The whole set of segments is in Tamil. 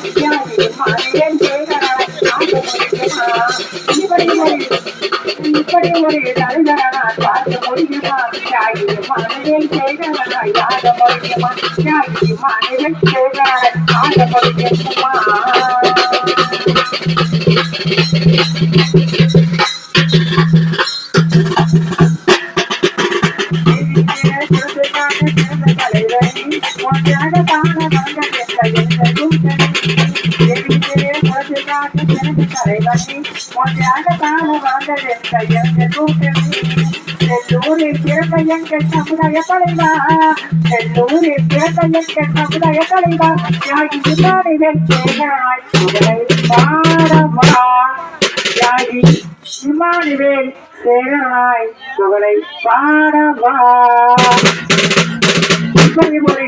தியாகி மாநிலம் சேகராய் ஆக முடியுமா இப்படி ஒரு இப்படி ஒரு முடியுமா சேகராய் ஆக முடியுமா தியாகி மாநிலம் சேகராய் ஆக முடியுமா எல்லூரில் பிறந்த எங்கள் சமுதாய தலைவா எல்லூரில் பிறந்த எங்கள் சமுதாய தலைவா யாகி விமானிகள் சேகராய் உங்களை பாடமா யாகி விமானிவேல் சேகராய் புகழை பாடவா இப்படி ஒரு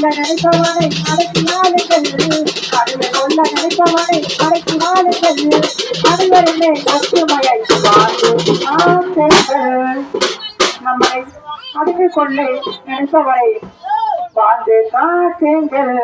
கொல்ல நினைப்பவனை அடக்கி நாளுங்கள் கடலை கொல்ல நினைப்பவனை அடக்கி நாளுங்கள் அனைவருமே சத்துமையை வாழ்ந்து ஆசைகள் நம்மை அடிமை கொள்ள நினைப்பவரை வாழ்ந்து காட்டுங்கள்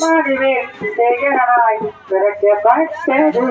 ಮಾಡಿವೆ ಸೇಗರಾಯಿ ಬೆಳಗ್ಗೆ ಬರ್ತದೆ